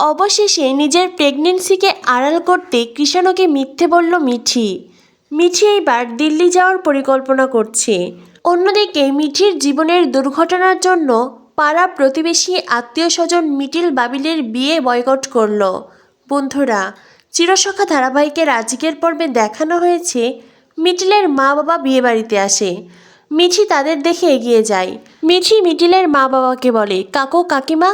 অবশেষে নিজের প্রেগনেন্সিকে আড়াল করতে কৃষাণুকে মিথ্যে বলল মিঠি। মিঠি এইবার দিল্লি যাওয়ার পরিকল্পনা করছে। অন্যদিকে মিঠির জীবনের দুর্ঘটনার জন্য পাড়া প্রতিবেশী আত্মীয় স্বজন মিটিল বাবিলের বিয়ে বয়কট করল। বন্ধুরা, চিরসখা ধারাবাহিকের আজকের পর্বে দেখানো হয়েছে মিটিলের মা বাবা বিয়েবাড়িতে আসে। মিঠি তাদের দেখে এগিয়ে যায়। মিঠি মিটিলের মা বাবাকে বলে, কাকু, কাকিমা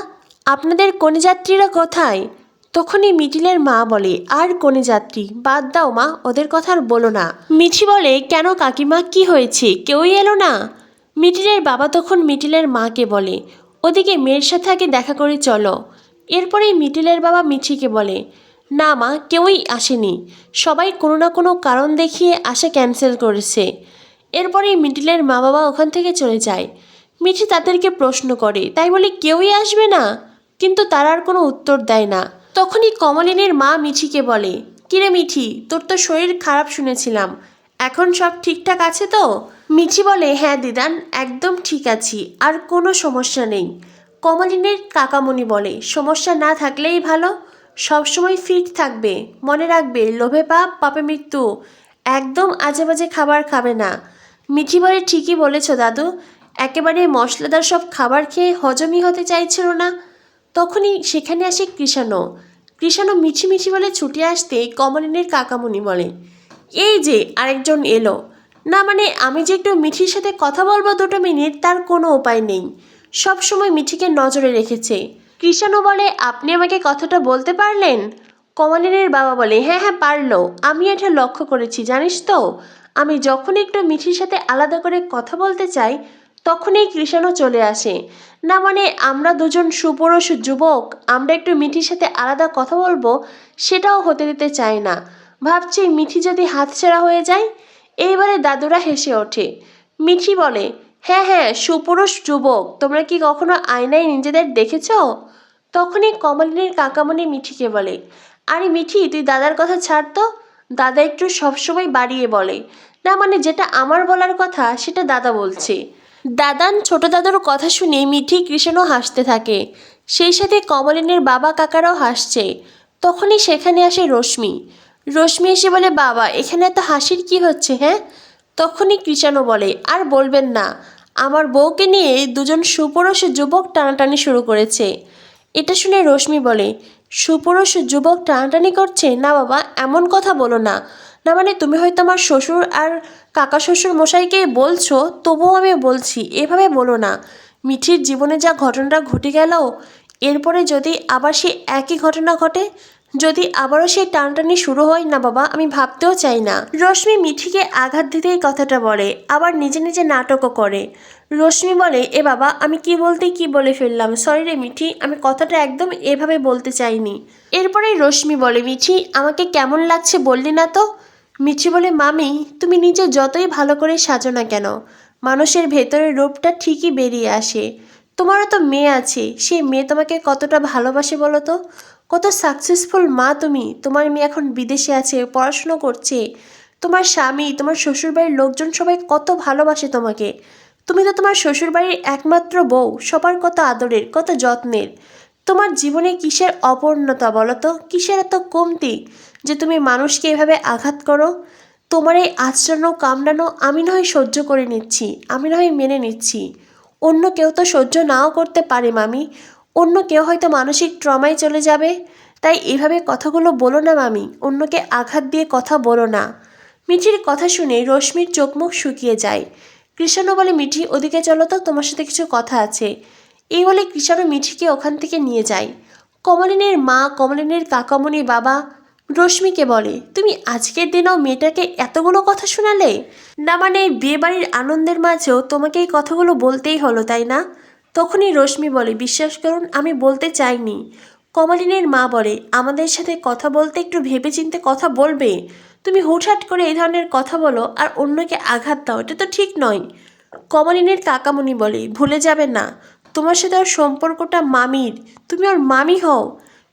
আপনাদের কনেযাত্রীরা কোথায়? তখনই মিটিলের মা বলে, আর কোন কনেযাত্রী, বাদ দাও মা, ওদের কথা আর বলো না। মিঠি বলে, কেন কাকিমা, কি হয়েছে? কেউই এলো না? মিটিলের বাবা তখন মিটিলের মাকে বলে, ওদিকে মেয়ের সাথে আগে দেখা করে চলো। এরপরেই মিটিলের বাবা মিঠিকে বলে, না মা, কেউই আসেনি। সবাই কোনো না কোনো কারণ দেখিয়ে আসা ক্যান্সেল করেছে। এরপরেই মিটিলের মা বাবা ওখান থেকে চলে যায়। মিঠি তাদেরকে প্রশ্ন করে, তাই বলে কেউই আসবে না? কিন্তু তারা আর কোনো উত্তর দেয় না। তখনই কমলিনীর মা মিঠিকে বলে, কিরে মিঠি, তোর তো শরীর খারাপ শুনেছিলাম। এখন সব ঠিকঠাক আছে তো? মিঠি বলে হ্যাঁ দিদান, একদম ঠিক আছি, আর কোনো সমস্যা নেই। কমলিনীর কাকামণি বলে, সমস্যা না থাকলেই ভালো। সবসময় ফিট থাকবে, মনে রাখবে, লোভে পাপ, পাপে মৃত্যু। একদম আজে বাজে খাবার খাবে না। মিঠি বলে, ঠিকই বলেছ দাদু। একেবারে মশলাদার সব খাবার খেয়ে হজমই হতে চাইছিল না। তখনই সেখানে আসে কৃষাণু কৃষাণু মিছি মিছি বলে ছুটে আসতে কমলিনীর কাকামণি বলে, এই যে আরেকজন এলো। না মানে আমি যে একটু মিঠির সাথে কথা বলব দুটো মিনিট, তার কোনো উপায় নেই। সব সময় মিঠিকে নজরে রেখেছে। কৃষাণু বলে, আপনি আমাকে কথাটা বলতে পারলেন? কমলিনীর বাবা বলে হ্যাঁ হ্যাঁ পারল। আমি এটা লক্ষ্য করেছি, জানিস তো? আমি যখন একটু মিঠির সাথে আলাদা করে কথা বলতে চাই তখনই কৃষাণু চলে আসে। না মানে আমরা দুজন সুপুরুষ যুবক, আমরা একটু মিঠির সাথে আলাদা কথা বলব, সেটাও হতে দিতে চাই না। ভাবছি মিঠি যদি হাতছাড়া হয়ে যায়, এইবারে দাদুরা হেসে ওঠে। মিঠি বলে হ্যাঁ হ্যাঁ সুপুরুষ যুবক, তোমরা কি কখনো আয়নায় নিজেদের দেখেছ? তখনই কমলিনীর কাকামণি মিঠিকে বলে, আরে মিঠি, তুই দাদার কথা ছাড় তো। দাদা একটু সবসময় বাড়িয়ে বলে। না মানে যেটা আমার বলার কথা, সেটা দাদা বলছে। দাদান ছোট দাদার কথা শুনে মিঠি কৃষ্ণ হাসতে থাকে। সেই সাথে কমলিনের বাবা কাকারাও হাসছে। তখনই সেখানে আসে রশ্মি। রশ্মি এসে বলে, বাবা, এখানে এত হাসির কি হচ্ছে হ্যাঁ? তখনই কৃষাণু বলে, আর বলবেন না। আমার বউকে নিয়ে দুজন সুপুরুষ যুবক টানাটানি শুরু করেছে। এটা শুনে রশ্মি বলে, সুপুরুষ যুবক টানাটানি করছে? না বাবা, এমন কথা বলো না। না মানে তুমি হয়তো আমার শ্বশুর আর কাকা শ্বশুর মশাইকে বলছো, তবুও আমি বলছি, এভাবে বলো না। মিঠির জীবনে যা ঘটনাটা ঘটে গেল, এরপরে যদি আবার সেই একই ঘটনা ঘটে, যদি আবারও সেই টানটানি শুরু হয় না বাবা, আমি ভাবতেও চাই না। রশ্মি মিঠিকে আঘাত দিতেই কথাটা বলে, আবার নিজে নিজে নাটকও করে। রশ্মি বলে, এ বাবা, আমি কি বলতে কি বলে ফেললাম? সরি রে মিঠি, আমি কথাটা একদম এভাবে বলতে চাইনি। এরপরেই রশ্মি বলে, মিঠি, আমাকে কেমন লাগছে বললি না তো? মিঠি বলে, মামি, তুমি নিজে যতই ভালো করে সাজো না কেন, মানুষের ভেতরের রূপটা ঠিকই বেরিয়ে আসে। তোমারও তো মেয়ে আছে, সেই মেয়ে তোমাকে কতটা ভালোবাসে বলো তো? কত সাকসেসফুল মা তুমি, তোমার মেয়ে এখন বিদেশে আছে, পড়াশুনো করছে। তোমার স্বামী, তোমার শ্বশুরবাড়ির লোকজন সবাই কত ভালোবাসে তোমাকে। তুমি তো তোমার শ্বশুরবাড়ির একমাত্র বউ, সবার কত আদরের, কত যত্নের। তোমার জীবনে কিসের অপূর্ণতা বলো তো? কিসের এত কমতি যে তুমি মানুষকে এভাবে আঘাত করো? তোমার এই আচরণ কামড়ানো আমি নয় সহ্য করে নিচ্ছি, আমি নয় মেনে নিচ্ছি। অন্য কেউ তো সহ্য নাও করতে পারে, মামি। অন্য কেউ হয়তো মানসিক ট্রমায় চলে যাবে। তাই এভাবে কথাগুলো বলো না, মামি। অন্যকে আঘাত দিয়ে কথা বলো না। মিঠির কথা শুনে রশ্মির চোখ মুখ শুকিয়ে যায়। কৃষ্ণ বলে, মিঠি, ওদিকে চলো তো, তোমার সাথে কিছু কথা আছে। এই বলে কৃষাণু মিঠিকে ওখান থেকে নিয়ে যায়। কমলিনীর মা, কমলিনীর কাকামণি বাবা রশ্মিকে বলে, তুমি আজকের দিনেও মেয়েটাকে এতগুলো কথা শোনালে? না মানে বিয়েবাড়ির আনন্দের মাঝেও তোমাকে এই কথাগুলো বলতেই হলো, তাই না? তখনই রশ্মি বলে, বিশ্বাস করুন, আমি বলতে চাইনি। কমলিনীর মা বলে, আমাদের সাথে কথা বলতে একটু ভেবেচিন্তে কথা বলবে? তুমি হুটহাট করে এই ধরনের কথা বলো আর অন্যকে আঘাত দাও, এটা তো ঠিক নয়। কমলিনীর কাকামণি বলে, ভুলে যাবে না। তোমার সাথে ওর সম্পর্কটা মামির। তুমি ওর মামি হও।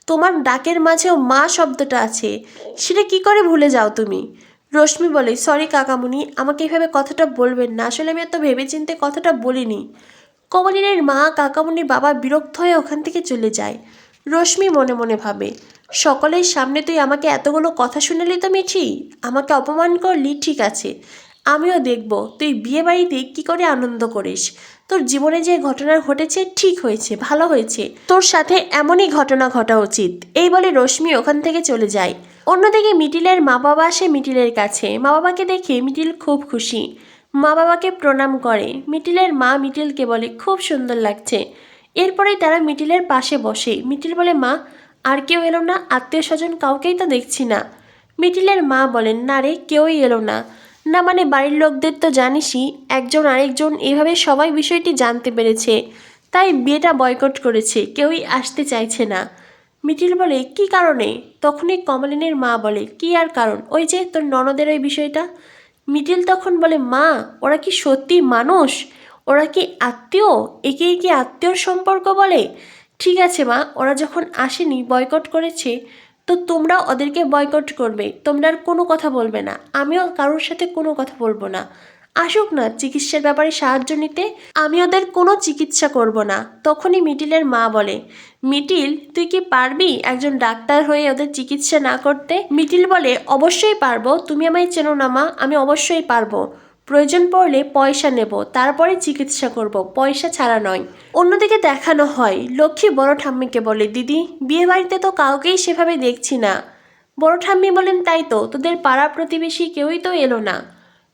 তোমার ডাকের মাঝেও মা শব্দটা আছে। সেটা কি করে ভুলে যাও তুমি? রশ্মি বলে সরি কাকামুনি, আমাকে এভাবে কথাটা বলবেন না। আসলে আমি এত ভেবেচিন্তে কথাটা বলিনি। কমলিনের মা কাকামুনি বাবা বিরক্ত হয়ে ওখান থেকে চলে যায়। রশ্মি মনে মনে ভাবে, সকলের সামনে তুই আমাকে এতগুলো কথা শুনালি তো মিঠি? আমাকে অপমান করলি, ঠিক আছে। আমিও দেখব, তুই বিয়ে বাড়িতে কী করে আনন্দ করিস? তোর জীবনে যে ঘটনা ঘটেছে ঠিক হয়েছে, ভালো হয়েছে। তোর সাথে এমনই ঘটনা ঘটা উচিত। এই বলে রশ্মি ওখান থেকে চলে যায়। অন্যদিকে মিটিলের মা বাবা আসে মিটিলের কাছে। মা বাবাকে দেখে মিটিল খুব খুশি। মা বাবাকে প্রণাম করে। মিটিলের মা মিটিলকে বলে, খুব সুন্দর লাগছে। এরপরেই তারা মিটিলের পাশে বসে। মিটিল বলে, মা, আর কেউ এলো না। আত্মীয় স্বজন কাউকেই তো দেখছি না। মিটিলের মা বলেন, না রে, কেউই এলো না। না মানে বাড়ির লোকদের তো জানিসই, একজন আরেকজন এভাবে সবাই বিষয়টি জানতে পেরেছে। তাই বিয়েটা বয়কট করেছে, কেউই আসতে চাইছে না। মিটিল বলে, কি কারণে? তখনই কমলিনের মা বলে, কি আর কারণ? ওই যে তোর ননদের ওই বিষয়টা? মিটিল তখন বলে, মা, ওরা কি সত্যি মানুষ? ওরা কি আত্মীয়? একে কি আত্মীয়র সম্পর্ক বলে? ঠিক আছে মা, ওরা যখন আসেনি, বয়কট করেছে তো তোমরা ওদেরকে বয়কট করবে। তোমরা আর কোনো কথা বলবে না। আমিও কারোর সাথে কোনো কথা বলব না। আসুক না, চিকিৎসার ব্যাপারে সাহায্য নিতে আমি ওদের কোনো চিকিৎসা করব না। তখনই মিটিলের মা বলে, মিটিল, তুই কি পারবি একজন ডাক্তার হয়ে ওদের চিকিৎসা না করতে? মিটিল বলে, অবশ্যই পারব। তুমি আমায় চেনো না মা, আমি অবশ্যই পারব। প্রয়োজন পড়লে পয়সা নেব, তারপরে চিকিৎসা করব, পয়সা ছাড়া নয়। অন্যদিকে দেখানো হয়, লক্ষ্মী বড় ঠাম্মিকে বলে, দিদি বিয়ে বাড়িতে তো কাউকেই সেভাবে দেখছি না। বড় ঠাম্মি বলেন, তাই তো, তোদের পাড়া প্রতিবেশী কেউই তো এলো না।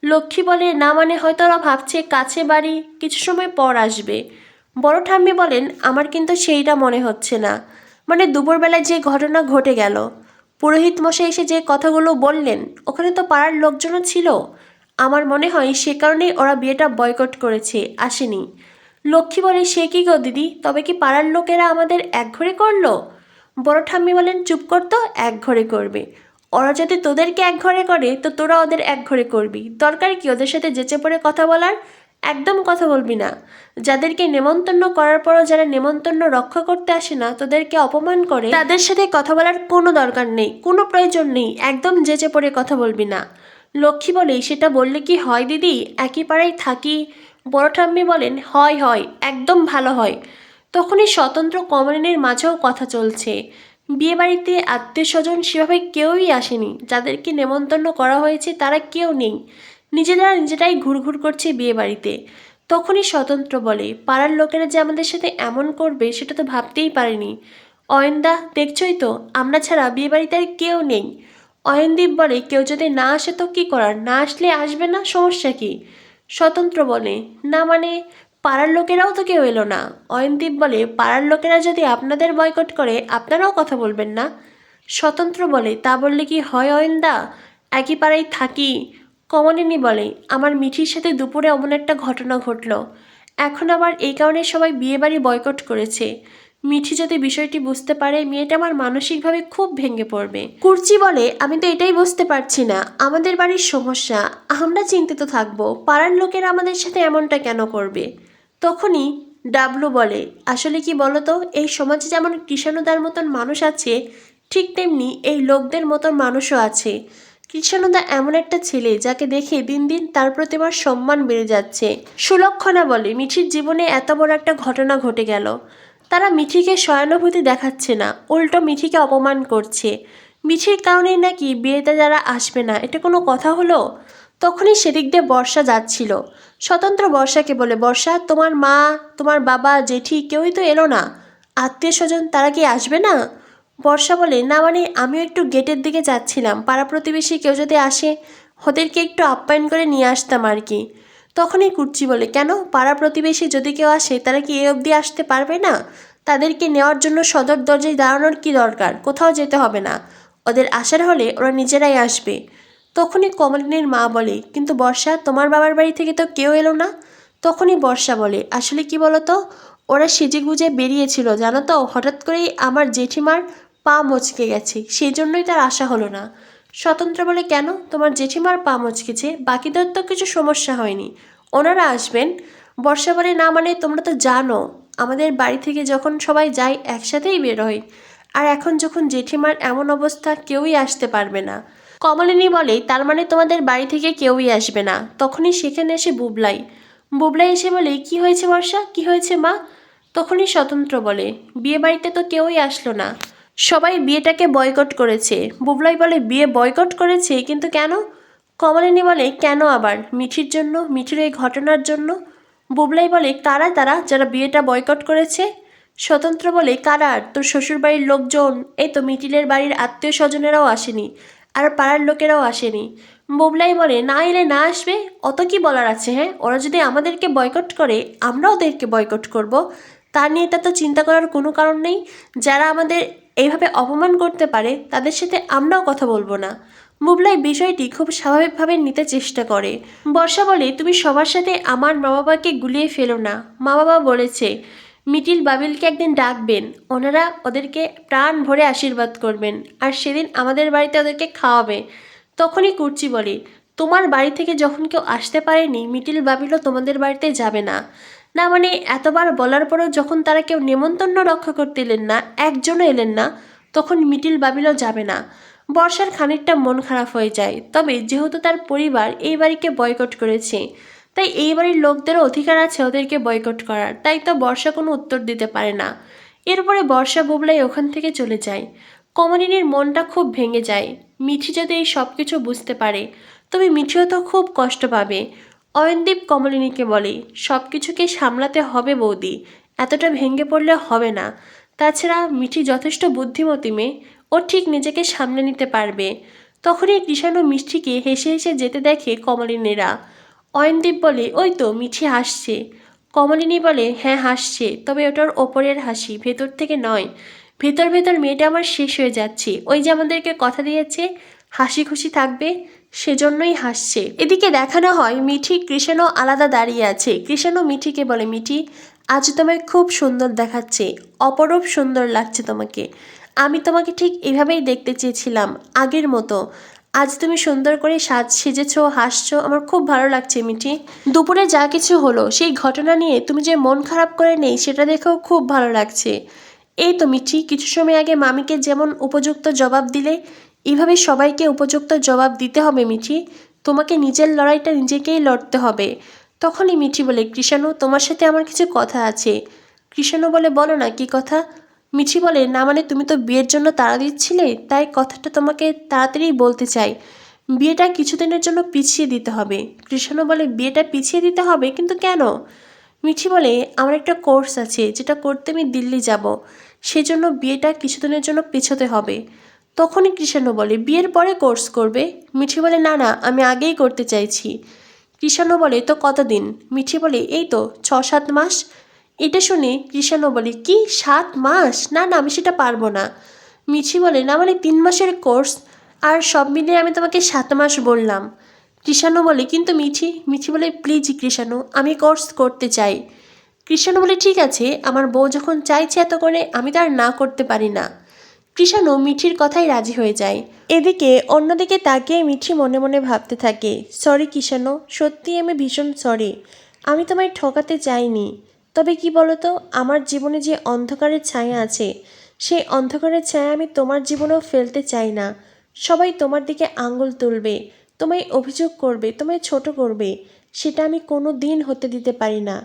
লক্ষ্মী বলে, না মানে হয়তো ওরা ভাবছে কাছে বাড়ি কিছু সময় পর আসবে। বড় ঠাম্মি বলেন, আমার কিন্তু সেইটা মনে হচ্ছে না। মানে দুপুরবেলায় যে ঘটনা ঘটে গেল। পুরোহিত মশাই এসে যে কথাগুলো বললেন, ওখানে তো পাড়ার লোকজনও ছিল। আমার মনে হয় সে কারণেই ওরা বিয়েটা বয়কট করেছে, আসেনি। লক্ষ্মী বলে, সে কি গো দিদি? তবে কি পাড়ার লোকেরা আমাদের একঘরে করল? বড় ঠাম্মি বলেন, চুপ করতো একঘরে করবে। ওরা যদি তোদেরকে একঘরে করে, তো তোরা ওদের একঘরে করবি। দরকার কি ওদের সাথে যেচে পড়ে কথা বলার? একদম কথা বলবি না। যাদেরকে নেমন্তন্ন করার পরও যারা নেমন্তন্ন রক্ষা করতে আসে না, তোদেরকে অপমান করে, তাদের সাথে কথা বলার কোনো দরকার নেই, কোনো প্রয়োজন নেই। একদম যেচে পড়ে কথা বলবি না। লক্ষ্মী বলে, সেটা বললে কি হয় দিদি? একই পাড়ায় থাকি? বড় ঠাম্মি বলেন, হয় হয়, একদম ভালো হয়। তখনই স্বতন্ত্র কমলিনীর মাঝেও কথা চলছে। বিয়েবাড়িতে আত্মীয় স্বজন সেভাবে কেউই আসেনি। যাদেরকে নেমন্তন্ন করা হয়েছে তারা কেউ নেই। নিজেরা নিজেরাই ঘুরঘুর করছে বিয়েবাড়িতে। তখনই স্বতন্ত্র বলে, পাড়ার লোকেরা যে আমাদের সাথে এমন করবে, সেটা তো ভাবতেই পারেনি। অয়নদা, দেখছই তো, আমরা ছাড়া বিয়েবাড়িতে আর কেউ নেই। অয়নদীপ বলে, কেউ যদি না আসে তো কী করার? না আসলে আসবে না? সমস্যা কি? স্বতন্ত্র বলে, না মানে পাড়ার লোকেরাও তো কেউ এলো না। অয়নদীপ বলে, পাড়ার লোকেরা যদি আপনাদের বয়কট করে, আপনারাও কথা বলবেন না? স্বতন্ত্র বলে, তা বললে কি হয় অয়নদা? একই পাড়ায় থাকি। কমলিনী বলে, আমার মিঠির সাথে দুপুরে অমন একটা ঘটনা ঘটলো। এখন আবার এই কারণে সবাই বিয়েবাড়ি বয়কট করেছে। মিঠি যদি বিষয়টি বুঝতে পারে, মেয়েটা আমার মানসিকভাবে খুব ভেঙে পড়বে। কুর্চি বলে, আমি তো এটাই বুঝতে পারছি না। আমাদের বাড়ির সমস্যা। আমরা চিন্তিত থাকব। পাড়ার লোকেরা আমাদের সাথে এমনটা কেন করবে? তখনই ডাবলু বলে, আসলে কি বলতো? এই সমাজে যেমন কৃষাণুদার মতন মানুষ আছে, ঠিক তেমনি এই লোকদের মতন মানুষও আছে। কৃষাণুদা এমন একটা ছেলে যাকে দেখে দিন দিন তার প্রতি আমার সম্মান বেড়ে যাচ্ছে। সুলক্ষণা বলে, মিঠির জীবনে এত বড় একটা ঘটনা ঘটে গেল। তারা মিঠিকে সহানুভূতি দেখাচ্ছে না, উল্টো মিঠিকে অপমান করছে। মিঠির কারণেই নাকি বিয়েতে যারা আসবে না, এটা কোনো কথা হলো? তখনই সেদিক দিয়ে বর্ষা যাচ্ছিল। স্বতন্ত্র বর্ষাকে বলে, বর্ষা, তোমার মা, তোমার বাবা, জেঠি কেউই তো এলো না। আত্মীয় স্বজন তারা কি আসবে না? বর্ষা বলে, না মানে আমিও একটু গেটের দিকে যাচ্ছিলাম। পাড়া প্রতিবেশী কেউ যদি আসে, ওদেরকে একটু আপ্যায়ন করে নিয়ে আসতাম আর কি। তখনই কুর্চি বলে, কেন? পাড়া প্রতিবেশী যদি কেউ আসে, তারা কি এ অবধি আসতে পারবে না? তাদেরকে নেওয়ার জন্য সদর দরজায় দাঁড়ানোর কি দরকার? কোথাও যেতে হবে না। ওদের আসার হলে ওরা নিজেরাই আসবে। তখনই কমলিনীর মা বলে, কিন্তু বর্ষা, তোমার বাবার বাড়ি থেকে তো কেউ এলো না? তখনই বর্ষা বলে, আসলে কি বলতো? ওরা সেজে গুজে বেরিয়েছিল, জানো তো? হঠাৎ করেই আমার জেঠিমার পা মচকে গেছে। সেই জন্যই তার আশা হলো না। স্বতন্ত্র বলে কেন? তোমার জেঠিমার পা মচকেছে বাকিদের তো কিছু সমস্যা হয়নি। ওনারা আসবেন। বর্ষা বলে না মানে তোমরা তো জানো, আমাদের বাড়ি থেকে যখন সবাই যায়, একসাথেই বের হয়। আর এখন যখন জেঠিমার এমন অবস্থা, কেউই আসতে পারবে না। কমলিনী বলে, তার মানে তোমাদের বাড়ি থেকে কেউই আসবে না। তখনই সেখানে এসে বুবলাই। বুবলাই এসে বলে, কি হয়েছে বর্ষা? কি হয়েছে মা? তখনই স্বতন্ত্র বলে বিয়ে বাড়িতে তো কেউই আসলো না। সবাই বিয়েটাকে বয়কট করেছে। বুবলাই বলে, বিয়ে বয়কট করেছে? কিন্তু কেন? কমলিনী বলে, কেন আবার? মিঠির জন্য, মিঠির এই ঘটনার জন্য? বুবলাই বলে কারা তারা, যারা বিয়েটা বয়কট করেছে? স্বতন্ত্র বলে, কারা? তোর শ্বশুরবাড়ির লোকজন? এই তো মিটিলের বাড়ির আত্মীয় স্বজনেরাও আসেনি, আর পাড়ার লোকেরাও আসেনি। বুবলাই বলে, না এলে না আসবে? অত কি বলার আছে হ্যাঁ? ওরা যদি আমাদেরকে বয়কট করে আমরা ওদেরকে বয়কট করব। তা নিয়ে তা তো চিন্তা করার কোনো কারণ নেই। যারা আমাদের এইভাবে অপমান করতে পারে, তাদের সাথে আমরাও কথা বলব না। বুবলাই বিষয়টি খুব স্বাভাবিকভাবে নিতে চেষ্টা করে। বর্ষা বলে, তুমি সবার সাথে আমার মা বাবাকে গুলিয়ে ফেলো না। মা বাবা বলেছে, মিটিল বাবিলকে একদিন ডাকবেন। ওনারা ওদেরকে প্রাণ ভরে আশীর্বাদ করবেন। আর সেদিন আমাদের বাড়িতে ওদেরকে খাওয়াবে। তখনই কুর্চি বলে, তোমার বাড়ি থেকে যখন কেউ আসতে পারেনি, মিটিল বাবিলও তোমাদের বাড়িতে যাবে না। না মানে এতবার বলার পরেও যখন তারা কেউ নেমন্তন্ন রক্ষা করতে এলেন না, একজনও এলেন না, তখন মিটিল বাবিলও যাবে না। বর্ষার খানিকটা মন খারাপ হয়ে যায়। তবে যেহেতু তার পরিবার এই বাড়িকে বয়কট করেছে, তাই এই বাড়ির লোকদেরও অধিকার আছে ওদেরকে বয়কট করার। তাই তো বর্ষা কোনো উত্তর দিতে পারে না। এরপরে বর্ষা বুবলাই ওখান থেকে চলে যায়। কমলিনীর মনটা খুব ভেঙে যায়। মিঠি যদি এই সব কিছু বুঝতে পারে, তবে মিঠিও তো খুব কষ্ট পাবে। অয়নদীপ কমলিনীকে বলে সব কিছুকে সামলাতে হবে বৌদি, এতটা ভেঙে পড়লে হবে না। তাছাড়া মিঠি যথেষ্ট বুদ্ধিমতী মেয়ে, ও ঠিক নিজেকে সামলে নিতে পারবে। তখনই কৃষাণু মিষ্টিকে হেসে হেসে যেতে দেখে কমলিনীরা। অয়নদীপ বলে, ওই তো, মিঠি হাসছে। কমলিনী বলে হ্যাঁ হাসছে, তবে ওটার ওপরের হাসি ভেতর থেকে নয়। ভেতর ভেতর মেয়েটা আমার শেষ হয়ে যাচ্ছে। ওই যে আমাদেরকে কথা দিয়েছে, হাসি খুশি থাকবে সেজন্যই হাসছে। এদিকে দেখানো হয়, মিঠি কৃষাণও আলাদা দাঁড়িয়ে আছে। কৃষাণও মিঠিকে বলে, মিঠি, আজ তোমায় খুব সুন্দর দেখাচ্ছে। অপরূপ সুন্দর লাগছে তোমাকে। আমি তোমাকে ঠিক এভাবেই দেখতে চেয়েছিলাম, আগের মতো। আজ তুমি সুন্দর করে সাজ সেজেছো, হাসছো। আমার খুব ভালো লাগছে, মিঠি। দুপুরে যা কিছু হলো, সেই ঘটনা নিয়ে তুমি যে মন খারাপ করে নেই, সেটা দেখেও খুব ভালো লাগছে। এই তো, মিঠি, কিছু সময় আগে মামিকে যেমন উপযুক্ত জবাব দিলে এইভাবে সবাইকে উপযুক্ত জবাব দিতে হবে, মিঠি। তোমাকে নিজের লড়াইটা নিজেকেই লড়তে হবে। তখনই মিঠি বলে কৃষাণু তোমার সাথে আমার কিছু কথা আছে। কৃষাণু বলে, বলো না, কি কথা? মিঠি বলে, না মানে তুমি তো বিয়ের জন্য তাড়া দিচ্ছিলে, তাই কথাটা তোমাকে তাড়াতাড়ি বলতে চাই। বিয়েটা কিছুদিনের জন্য পিছিয়ে দিতে হবে। কৃষাণু বলে, বিয়েটা পিছিয়ে দিতে হবে? কিন্তু কেন? মিঠি বলে, আমার একটা কোর্স আছে, যেটা করতে আমি দিল্লি যাব। সেজন্য বিয়েটা কিছুদিনের জন্য পিছোতে হবে। তখনই কৃষাণু বলে, বিয়ের পরে কোর্স করবে? মিঠি বলে, না না, আমি আগেই করতে চাইছি। কৃষাণু বলে, তো কতদিন? মিঠি বলে, এই তো ছ সাত মাস। এটা শুনে কৃষাণু বলে, কি, সাত মাস? না না, আমি সেটা পারব না। মিঠি বলে, না মানে তিন মাসের কোর্স আর সব মিলিয়ে আমি তোমাকে সাত মাস বললাম। কৃষাণু বলে, কিন্তু মিঠি মিঠি বলে, প্লিজ কৃষাণু, আমি কোর্স করতে চাই। কৃষাণু বলে, ঠিক আছে, আমার বউ যখন চাইছে এত করে, আমি তার না করতে পারি না। কৃষাণু মিঠির কথাই রাজি হয়ে যায়। এদিকে অন্যদিকে তাকিয়ে মিঠি মনে মনে ভাবতে থাকে সরি কৃষাণু সত্যি আমি ভীষণ সরি আমি তোমায় ঠকাতে চাইনি। তবে কি বলতো, আমার জীবনে যে অন্ধকারের ছায়া আছে, সেই অন্ধকারের ছায়া আমি তোমার জীবনেও ফেলতে চাই না। সবাই তোমার দিকে আঙ্গুল তুলবে, তোমায় অভিযোগ করবে, তোমায় ছোট করবে, সেটা আমি কোনো দিন হতে দিতে পারি না।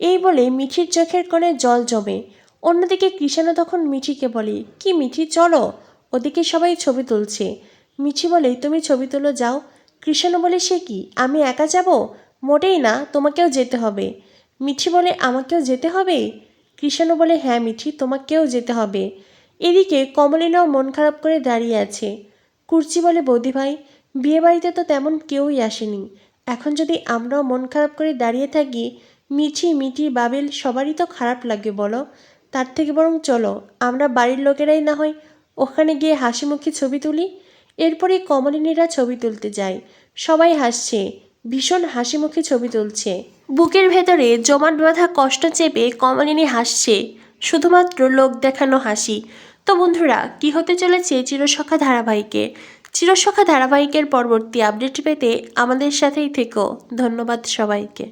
এই বলে মিঠির চোখের কোণে জল জমে। অন্যদিকে কৃষাণু তখন মিঠিকে বলে, কি মিঠি, চলো। ওদিকে সবাই ছবি তুলছে। মিঠি বলে, তুমি ছবি তুলো, যাও। কৃষাণু বলে, সে কি? আমি একা যাব? মোটেই না, তোমাকেও যেতে হবে। মিঠি বলে, আমাকেও যেতে হবে? কৃষাণু বলে হ্যাঁ মিঠি, তোমাকেও যেতে হবে। এদিকে কমলিনাও মন খারাপ করে দাঁড়িয়ে আছে। কুর্চি বলে, বৌদি ভাই বিয়ে বাড়িতে তো তেমন কেউই আসেনি। এখন যদি আমরাও মন খারাপ করে দাঁড়িয়ে থাকি, মিঠি মিঠি, বাবেল সবারই তো খারাপ লাগবে বলো। তার থেকে বরং চলো, আমরা বাড়ির লোকেরাই না হয় ওখানে গিয়ে হাসি মুখে ছবি তুলি। এরপরে কমলিনীরা ছবি তুলতে যায়। সবাই হাসছে, ভীষণ হাসি মুখে ছবি তুলছে। বুকের ভেতরে জমাট বাঁধা কষ্ট চেপে কমলিনী হাসছে, শুধুমাত্র লোক দেখানো হাসি। তো বন্ধুরা, কি হতে চলেছে চিরসখা ধারাবাহিকে? চিরসখা ধারাবাহিকের পরবর্তী আপডেট পেতে আমাদের সাথেই থেকো। ধন্যবাদ সবাইকে।